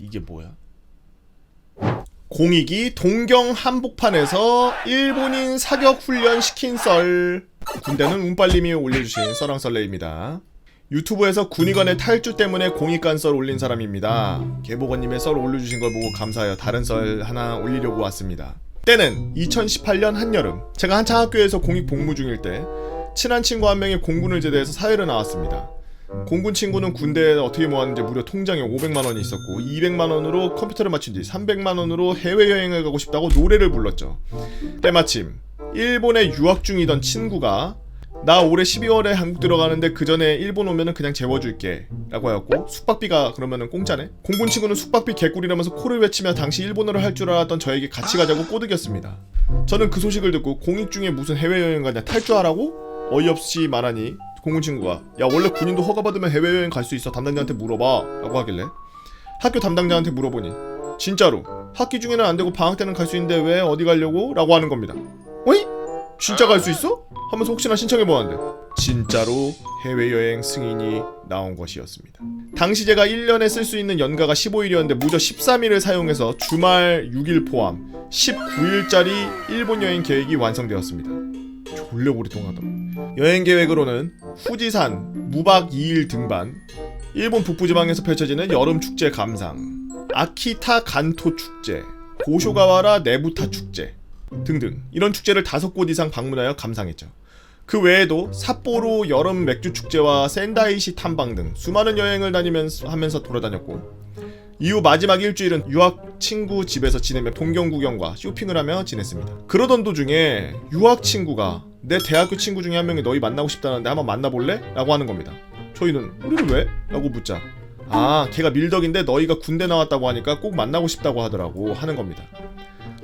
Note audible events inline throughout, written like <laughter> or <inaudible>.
이게 뭐야? 공익이 동경 한복판에서 일본인 사격 훈련 시킨 썰. 군대는 운빨님이 올려주신 썰랑썰레입니다. 유튜브에서 군의관의 탈주 때문에 공익관 썰 올린 사람입니다. 개보건님의 썰 올려주신 걸 보고 감사하여 다른 썰 하나 올리려고 왔습니다. 때는 2018년 한여름. 제가 한창 학교에서 공익 복무 중일 때 친한 친구 한 명이 공군을 제대해서 사회를 나왔습니다. 공군 친구는 군대에 어떻게 모았는지 무려 통장에 500만 원이 있었고 200만 원으로 컴퓨터를 맞춘 뒤 300만 원으로 해외 여행을 가고 싶다고 노래를 불렀죠. 때마침 일본에 유학 중이던 친구가 나 올해 12월에 한국 들어가는데 그 전에 일본 오면은 그냥 재워줄게 라고 하였고 숙박비가 그러면은 공짜네 공군 친구는 숙박비 개꿀이라면서 코를 외치며 당시 일본어를 할 줄 알았던 저에게 같이 가자고 꼬드겼습니다 저는 그 소식을 듣고 공익 중에 무슨 해외여행 가냐 탈주하라고? 어이없이 말하니 공군 친구가 야 원래 군인도 허가 받으면 해외여행 갈 수 있어 담당자한테 물어봐 라고 하길래 학교 담당자한테 물어보니 진짜로 학기 중에는 안 되고 방학 때는 갈 수 있는데 왜 어디 가려고? 라고 하는 겁니다 어이? 진짜 갈 수 있어? 하면서 혹시나 신청해보았는데 진짜로 해외여행 승인이 나온 것이었습니다 당시 제가 1년에 쓸 수 있는 연가가 15일이었는데 무려 13일을 사용해서 주말 6일 포함 19일짜리 일본 여행 계획이 완성되었습니다 졸려 오리통하다 여행 계획으로는 후지산 무박 2일 등반 일본 북부지방에서 펼쳐지는 여름 축제 감상 아키타 간토 축제 고쇼가와라 네부타 축제 등등 이런 축제를 다섯 곳 이상 방문하여 감상했죠. 그 외에도 삿포로 여름 맥주 축제와 센다이시 탐방 등 수많은 여행을 다니면서 하면서 돌아다녔고 이후 마지막 일주일은 유학 친구 집에서 지내며 동경 구경과 쇼핑을 하며 지냈습니다. 그러던 도중에 유학 친구가 내 대학교 친구 중에 한 명이 너희 만나고 싶다는데 한번 만나볼래? 라고 하는 겁니다. 저희는 우리를 왜? 라고 묻자 아 걔가 밀덕인데 너희가 군대 나왔다고 하니까 꼭 만나고 싶다고 하더라고 하는 겁니다.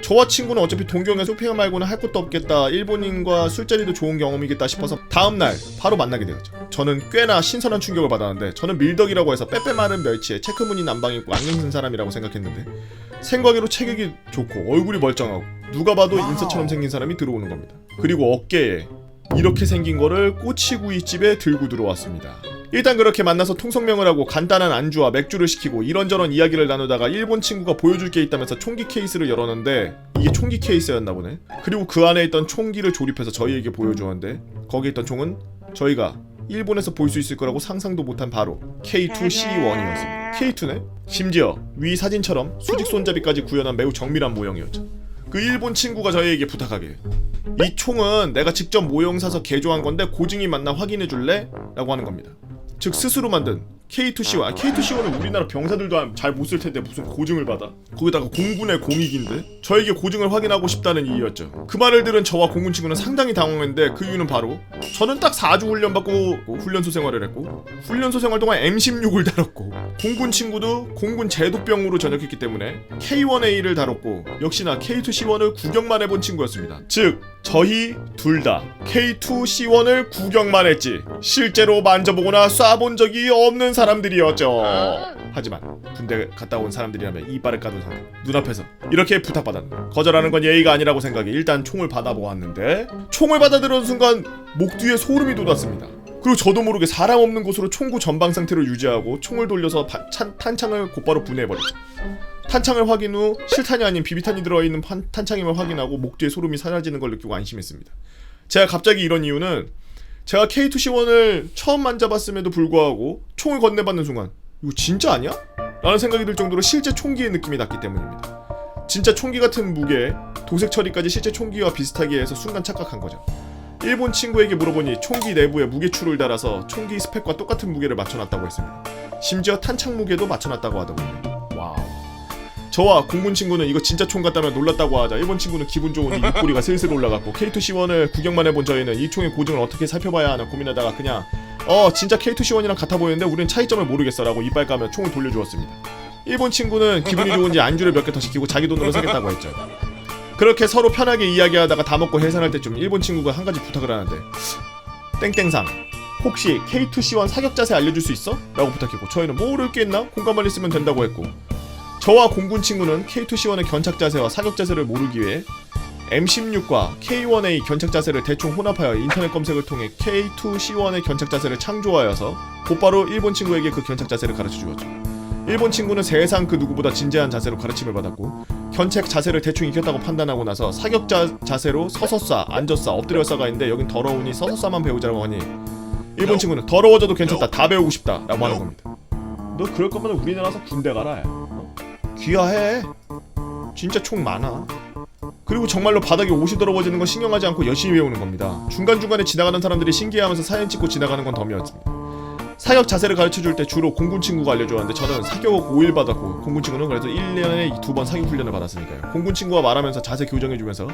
저와 친구는 어차피 동경에 쇼핑 말고는 할 것도 없겠다. 일본인과 술자리도 좋은 경험이겠다 싶어서 다음날 바로 만나게 되었죠. 저는 꽤나 신선한 충격을 받았는데 저는 밀덕이라고 해서 빼빼 마른 멸치에 체크무늬 남방 입고 안경 쓴 사람이라고 생각했는데 생각외로 체격이 좋고 얼굴이 멀쩡하고 누가 봐도 인싸처럼 생긴 사람이 들어오는 겁니다. 그리고 어깨에 이렇게 생긴 거를 꼬치구이집에 들고 들어왔습니다. 일단 그렇게 만나서 통성명을 하고 간단한 안주와 맥주를 시키고 이런저런 이야기를 나누다가 일본 친구가 보여줄 게 있다면서 총기 케이스를 열었는데 이게 총기 케이스였나 보네. 그리고 그 안에 있던 총기를 조립해서 저희에게 보여주었는데 거기에 있던 총은 저희가 일본에서 볼 수 있을 거라고 상상도 못한 바로 K2C1이었습니다. K2네? 심지어 위 사진처럼 수직 손잡이까지 구현한 매우 정밀한 모형이었죠. 그 일본 친구가 저희에게 부탁하길 이 총은 내가 직접 모형 사서 개조한 건데 고증이 맞나 확인해 줄래? 라고 하는 겁니다. 즉 스스로 만든 K2C1 아, K2C1은 우리나라 병사들도 잘 못 쓸 텐데 무슨 고증을 받아? 거기다가 공군의 공익인데 저에게 고증을 확인하고 싶다는 이유였죠. 그 말을 들은 저와 공군 친구는 상당히 당황했는데 그 이유는 바로 저는 딱 4주 훈련 받고 훈련소 생활을 했고 훈련소 생활 동안 M16을 다뤘고 공군 친구도 공군 제도병으로 전역했기 때문에 K1A를 다뤘고 역시나 K2C1을 구경만 해본 친구였습니다. 즉 저희 둘 다 K2C1을 구경만 했지 실제로 만져보거나 쏴본 적이 없는 사람들이었죠. 하지만 군대 갔다 온 사람들이라면 이빨을 까둔 상태 눈앞에서 이렇게 부탁받았는데 거절하는 건 예의가 아니라고 생각해 일단 총을 받아보았는데 총을 받아들은 순간 목 뒤에 소름이 돋았습니다. 그리고 저도 모르게 사람 없는 곳으로 총구 전방 상태로 유지하고 총을 돌려서 바- 찬- 탄창을 곧바로 분해해버렸죠. 탄창을 확인 후 실탄이 아닌 비비탄이 들어있는 판- 탄창임을 확인하고 목 뒤에 소름이 사라지는 걸 느끼고 안심했습니다. 제가 갑자기 이런 이유는 제가 K2C1을 처음 만져봤음에도 불구하고 총을 건네받는 순간 이거 진짜 아니야? 라는 생각이 들 정도로 실제 총기의 느낌이 났기 때문입니다. 진짜 총기 같은 무게, 도색 처리까지 실제 총기와 비슷하게 해서 순간 착각한 거죠. 일본 친구에게 물어보니 총기 내부에 무게추를 달아서 총기 스펙과 똑같은 무게를 맞춰놨다고 했습니다. 심지어 탄창 무게도 맞춰놨다고 하더군요. 와우. 저와 공군 친구는 이거 진짜 총 같다면 놀랐다고 하자 일본 친구는 기분 좋으니 입꼬리가 슬슬 올라갔고 K2C1을 구경만 해본 저희는 이 총의 고증을 어떻게 살펴봐야 하나 고민하다가 그냥 어 진짜 K2C1이랑 같아 보이는데 우리는 차이점을 모르겠어 라고 이빨 까며 총을 돌려주었습니다 일본 친구는 기분이 좋은지 안주를 몇 개 더 시키고 자기 돈으로 사겠다고 했죠 그렇게 서로 편하게 이야기하다가 다 먹고 해산할 때쯤 일본 친구가 한 가지 부탁을 하는데 땡땡상 혹시 K2C1 사격 자세 알려줄 수 있어? 라고 부탁했고 저희는 모를 게 있나? 공간만 있으면 된다고 했고 저와 공군 친구는 K2C1의 견착 자세와 사격 자세를 모르기 위해 M16과 K1A 견착 자세를 대충 혼합하여 인터넷 검색을 통해 K2C1의 견착 자세를 창조하여서 곧바로 일본 친구에게 그 견착 자세를 가르쳐 주었죠. 일본 친구는 세상 그 누구보다 진지한 자세로 가르침을 받았고 견책 자세를 대충 익혔다고 판단하고 나서 사격 자 자세로 서서 쏴, 앉아 쏴, 엎드려 쏴가 있는데 여긴 더러우니 서서 쏴만 배우자라고 하니 일본 친구는 더러워져도 괜찮다 다 배우고 싶다 라고 하는 겁니다 너 그럴 거면 우리나라서 군대 가라? 귀화해 진짜 총 많아 그리고 정말로 바닥에 옷이 더러워지는 건 신경하지 않고 열심히 배우는 겁니다. 중간중간에 지나가는 사람들이 신기해하면서 사진 찍고 지나가는 건 덤이었습니다. 사격 자세를 가르쳐줄 때 주로 공군 친구가 알려주었는데 저는 사격 5일 받았고 공군 친구는 그래서 1년에 두 번 사격 훈련을 받았으니까요. 공군 친구가 말하면서 자세 교정해주면서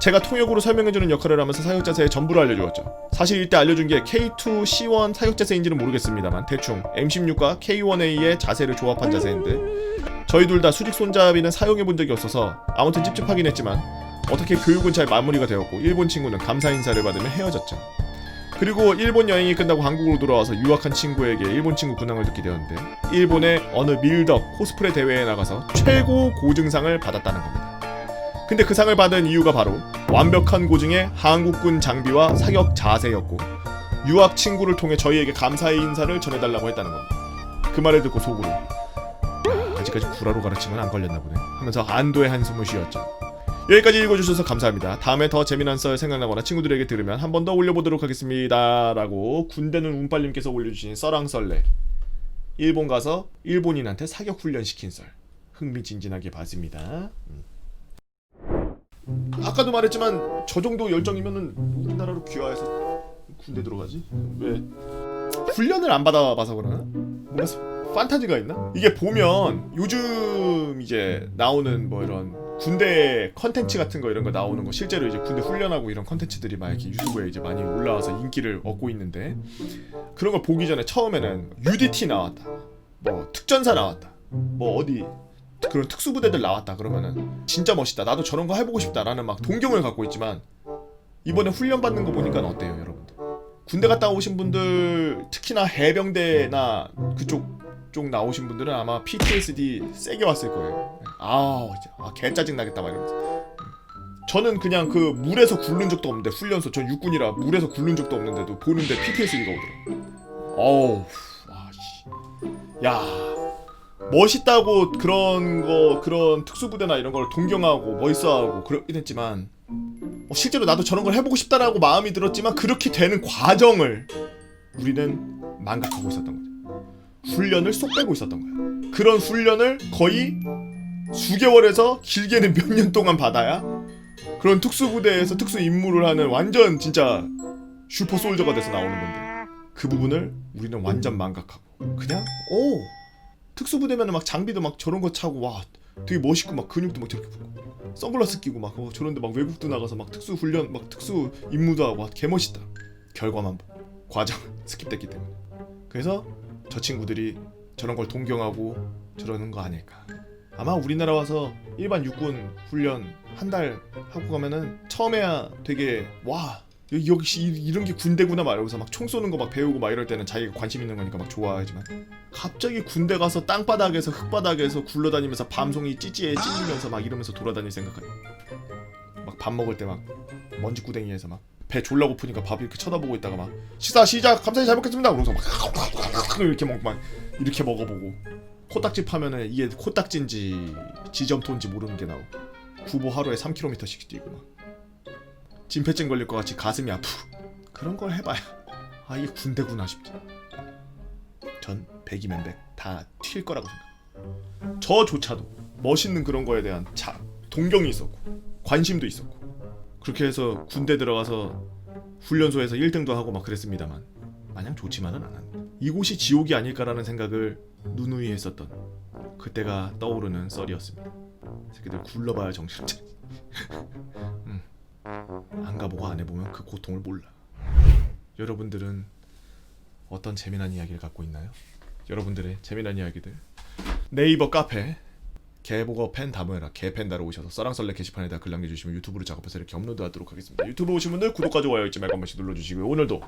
제가 통역으로 설명해주는 역할을 하면서 사격 자세의 전부를 알려주었죠. 사실 이때 알려준 게 K2 C1 사격 자세인지는 모르겠습니다만 대충 M16과 K1A의 자세를 조합한 자세인데 저희 둘 다 수직 손잡이는 사용해 본 적이 없어서 아무튼 찝찝하긴 했지만 어떻게 교육은 잘 마무리가 되었고 일본 친구는 감사 인사를 받으며 헤어졌죠. 그리고 일본 여행이 끝나고 한국으로 돌아와서 유학한 친구에게 일본 친구 근황을 듣게 되었는데 일본의 어느 밀덕 코스프레 대회에 나가서 최고 고증상을 받았다는 겁니다. 근데 그 상을 받은 이유가 바로 완벽한 고증의 한국군 장비와 사격 자세였고 유학 친구를 통해 저희에게 감사의 인사를 전해달라고 했다는 겁니다. 그 말을 듣고 속으로 아직까지 구라로 가르치면 안 걸렸나 보네 하면서 안도의 한숨을 쉬었죠. 여기까지 읽어주셔서 감사합니다. 다음에 더 재미난 썰 생각나거나 친구들에게 들으면 한 번 더 올려보도록 하겠습니다. 라고 군대는 운빨님께서 올려주신 썰랑썰레 일본 가서 일본인한테 사격 훈련 시킨 썰 흥미진진하게 봤습니다. 음. 아까도 말했지만 저 정도 열정이면은 우리나라로 귀화해서 군대 들어가지? 왜 훈련을 안 받아봐서 그러나? 뭔가 판타지가 있나? 이게 보면 요즘 이제 나오는 뭐 이런 군대 컨텐츠 같은 거 이런 거 나오는 거 실제로 이제 군대 훈련하고 이런 컨텐츠들이 막 이렇게 유튜브에 이제 많이 올라와서 인기를 얻고 있는데 그런 걸 보기 전에 처음에는 UDT 나왔다. 뭐 특전사 나왔다. 뭐 어디 그런 특수부대들 나왔다 그러면은 진짜 멋있다. 나도 저런 거 해보고 싶다라는 막 동경을 갖고 있지만 이번에 훈련 받는 거 보니까 어때요 여러분들? 군대 갔다 오신 분들 특히나 해병대나 그쪽 쪽 나오신 분들은 아마 PTSD 세게 왔을 거예요. 아, 진짜 아, 개 짜증 나겠다 막 이러면서. 저는 그냥 그 물에서 굴른 적도 없는데 훈련소 전 육군이라 물에서 굴른 적도 없는데도 보는데 PTSD가 오더라고. 어우, 와 씨. 야. 멋있다고 그런 거 그런 특수부대나 이런 걸 동경하고 멋있어하고 그렇긴 했지만 어, 실제로 나도 저런 걸 해보고 싶다라고 마음이 들었지만 그렇게 되는 과정을 우리는 망각하고 있었던 거죠. 훈련을 쏙 빼고 있었던 거야. 그런 훈련을 거의 수개월에서 길게는 몇 년 동안 받아야? 그런 특수부대에서 특수 임무를 하는 완전 진짜 슈퍼 솔저가 돼서 나오는 건데. 그 부분을 우리는 완전 망각하고. 그냥 오! 특수부대면은 막 장비도 막 저런 거 차고 와 되게 멋있고 막 근육도 막 저렇게 붙고. 선글라스 끼고 막 어, 저런데 막 외국도 나가서 막 특수 훈련 막 특수 임무도 하고 와, 개멋있다. 결과만 과정은 <laughs> 스킵됐기 때문에. 그래서 저 친구들이 저런 걸 동경하고 저러는 거 아닐까. 아마 우리나라 와서 일반 육군 훈련 한 달 하고 가면은 처음에야 되게 와 역시 이- 이런 게 군대구나 막 이러면서 막 총 쏘는 거 막 배우고 막 이럴 때는 자기가 관심 있는 거니까 막 좋아하지만 갑자기 군대 가서 땅바닥에서 흙바닥에서 굴러다니면서 밤송이 찌찌에 찔리면서 막 이러면서 돌아다닐 생각하니. 막밥 먹을 때 막 먼지 구덩이에서 막 배 졸라 고프니까 밥 이렇게 쳐다보고 있다가 막 식사 시작! 감사히 잘 먹겠습니다! 그러면서 막 <laughs> 이렇게 먹막 이렇게 먹어보고 코딱지 파면은 이게 코딱지인지 지점토인지 모르는 게 나오고 구보 하루에 3km씩 뛰고 막 진폐증 걸릴 것 같이 가슴이 아프고 그런 걸 해봐야. 아 이게 군대구나 싶지. 전 백이면 백다 튈 거라고 생각 저조차도 멋있는 그런 거에 대한 자 동경이 있었고 관심도 있었고. 그렇게 해서 군대 들어가서 훈련소에서 1등도 하고 막 그랬습니다만 마냥 좋지만은 않았는데 이곳이 지옥이 아닐까라는 생각을 누누이 했었던 그때가 떠오르는 썰이었습니다. 새끼들 굴러봐야 정신을 차리. <laughs> 음. 안 가보고 안 해보면 그 고통을 몰라. 여러분들은 어떤 재미난 이야기를 갖고 있나요? 여러분들의 재미난 이야기들 네이버 카페 개보거 펜 다모해라 개펜 다로 오셔서 써랑썰레 게시판에다 글 남겨주시면 유튜브로 작업해서 이렇게 업로드하도록 하겠습니다. 유튜브 오신 분들 구독과 좋아요 잊지 말고 한 번씩 눌러주시고요. 오늘도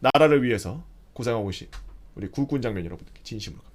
나라를 위해서 고생하고 계신 우리 국군 장면 여러분들께 진심으로 감사합니다.